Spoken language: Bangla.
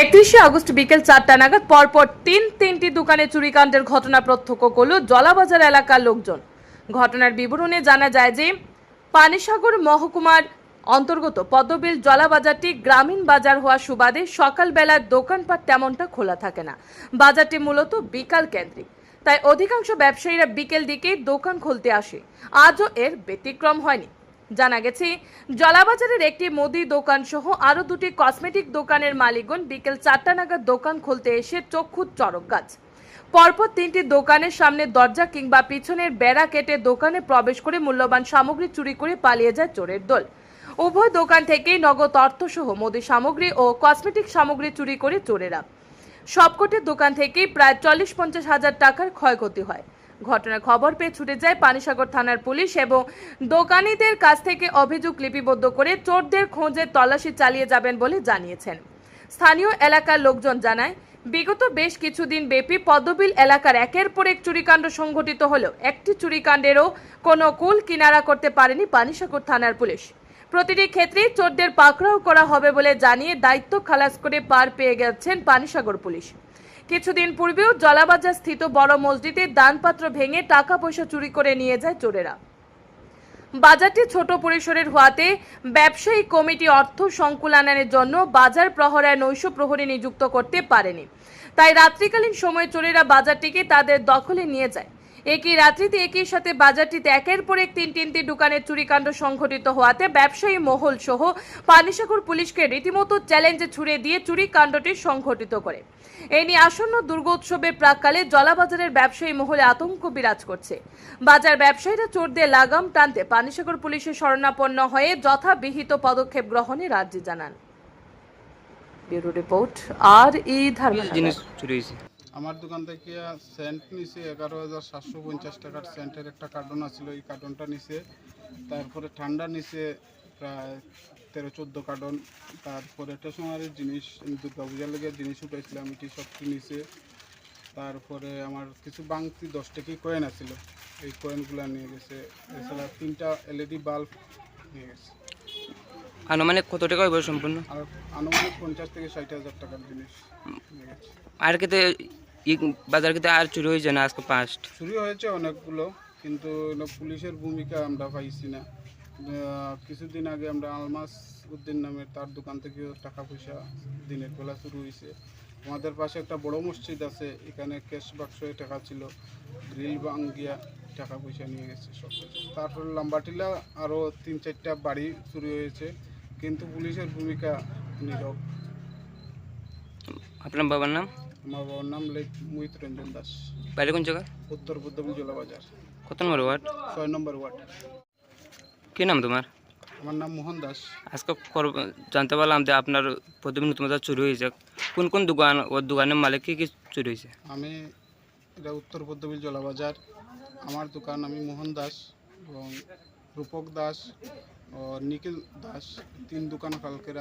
একত্রিশে আগস্ট বিকেল চারটা নাগাদ পরপর তিন তিনটি দোকানে চুরিকাণ্ডের ঘটনা প্রত্যক্ষ করল জলাবাজার এলাকার লোকজন। ঘটনার বিবরণে জানা যায় যে পানিসাগর মহকুমার অন্তর্গত পদ্মবিল জলাবাজারটি গ্রামীণ বাজার হওয়া সুবাদে সকালবেলার দোকানপাট তেমনটা খোলা থাকে না। বাজারটি মূলত বিকাল কেন্দ্রিক। তাই অধিকাংশ ব্যবসায়ীরা বিকেল দিকে দোকান খুলতে আসে। আজও এর ব্যতিক্রম হয়নি। জানা গেছে, জলাবাজারের একটি মুদি দোকান সহ আরও দুটি কসমেটিক দোকানের মালিকগণ বিকেল চারটা নাগাদ দোকান খুলতে এসে চক্ষু চড়ক গাছ। পরপর তিনটি দোকানের সামনে দরজা কিংবা পিছনের বেড়া কেটে দোকানে প্রবেশ করে মূল্যবান সামগ্রী চুরি করে পালিয়ে যায় চোরের দল। উভয় দোকান থেকেই নগদ অর্থসহ মুদি সামগ্রী ও কসমেটিক সামগ্রী চুরি করে চোরেরা। সবকটি দোকান থেকেই প্রায় চল্লিশ পঞ্চাশ হাজার টাকার ক্ষয়ক্ষতি হয়। ঘটনার খবর পেয়ে ছুটে যায় পানিসাগর থানার পুলিশ এবং দোকানিদের কাছ থেকে অভিযোগ লিপিবদ্ধ করে চোরদের খোঁজে তল্লাশি চালিয়ে যাবেন বলে জানিয়েছেন। স্থানীয় এলাকার লোকজন জানায়, বিগত বেশ কিছুদিন ব্যাপী পদ্মবিল এলাকার একের পর এক চুরিকাণ্ড সংঘটিত হলেও একটি চুরিকাণ্ডেরও কোনো কুল কিনারা করতে পারেনি পানিসাগর থানার পুলিশ। প্রতিটি ক্ষেত্রেই চোরদের পাকড়াও করা হবে বলে জানিয়ে দায়িত্ব খালাস করে পার পেয়ে গেছেন পানিসাগর পুলিশ। কিছুদিন পূর্বেও জলাবাজার স্থিত বড় মসজিদের দানপাত্র ভেঙে টাকা পয়সা চুরি করে নিয়ে যায় চোরেরা। বাজারটি ছোট পরিসরের হওয়াতে ব্যবসায়ী কমিটি অর্থ সংকুলানের জন্য বাজার প্রহরায় নৈশ প্রহরী নিযুক্ত করতে পারেনি। তাই রাত্রিকালীন সময়ে চোরেরা বাজারটিকে তাদের দখলে নিয়ে যায়। একই রাত্রিতে একই সাথে বাজারটিতে একের পর এক তিন তিনটি দোকানের চুরিকাণ্ড সংঘটিত হওয়াতে ব্যবসায়ী মহল সহ পানিসাগর পুলিশকে রীতিমতো চ্যালেঞ্জে ছুড়ে দিয়ে চুরিকাণ্ডটি সংঘটিত করে। এ নিয়ে আসন্ন দুর্গোৎসবের প্রাককালে জলাবাজারের ব্যবসায়ী মহলে আতঙ্ক বিরাজ করছে। বাজার ব্যবসায়ীরা চোরদের লাগাম টানতে পানিসাগর পুলিশের শরণাপন্ন হয়ে যথাবিহিত পদক্ষেপ গ্রহণের আর্জি জানান। ব্যুরো রিপোর্ট, আর ই ধর্মনগর জিনিস চুরি আমার দোকান থেকে সেন্ট নিছে, এগারো হাজার সাতশো পঞ্চাশ টাকার সেন্টের একটা কার্টন আছিল। এই কার্টনটা নিছে, তারপরে ঠান্ডা নিছে প্রায় তেরো চোদ্দ কার্টন তারপরে স্টেশনারির জিনিস দুর্গা পূজার লেগে জিনিস উঠাইছিলাম এটি সব নিছে। তারপরে আমার কিছু বাংতি দশ টাকি কয়েন আছিল। এই কয়েনগুলো নিয়ে গেছে, এছাড়া তিনটা এলইডি বাল্ব নিয়ে গেছে। আনুমানিক কত টাকা হইব সম্পূর্ণ? আনুমানিক পঞ্চাশ থেকে ষাট হাজার টাকার জিনিস আর ই বাজার কেতে আর চুরি হয়েছে না আজকে পাঁচট চুরি হয়েছে অনেকগুলো কিন্তু পুলিশের ভূমিকা আমরা পাইছি না। কিছুদিন আগে আমরা আলমাস উদ্দিন নামের তার দোকান থেকেও টাকা পয়সা দিনের বেলা শুরু হয়েছে আমাদের পাশে একটা বড় মসজিদ আছে এখানে ক্যাশ বাক্সে টাকা ছিল ড্রিল ভাঙ্গিয়া টাকা পয়সা নিয়ে গেছে সব। তারপর লাম্বাটিলা আরও তিন চারটা বাড়ি চুরি হয়েছে। কিন্তু পুলিশের ভূমিকা নীরব আপনার বাবার নাম আমার বাবার নাম লেখ মোহিত রঞ্জন দাস বাইরে কোন জায়গা উত্তর বুদ্ধবুল জেলা বাজার কত নম্বর ওয়ার্ড ছয় নম্বর ওয়ার্ড কি নাম তোমার আমার নাম মোহন দাস আজকে কর- জানতে পারলাম যে আপনার প্রতিদিন নতুন বাজার চুরি হয়েছে কোন কোন দোকান ওর দোকানের মালিক কি কি চুরি হয়েছে আমি এটা উত্তর পদ্মবিল জলাবাজার আমার দোকান আমি মোহন দাস এবং রূপক দাস ও নিখিল দাস তিন দোকান কালকে রাত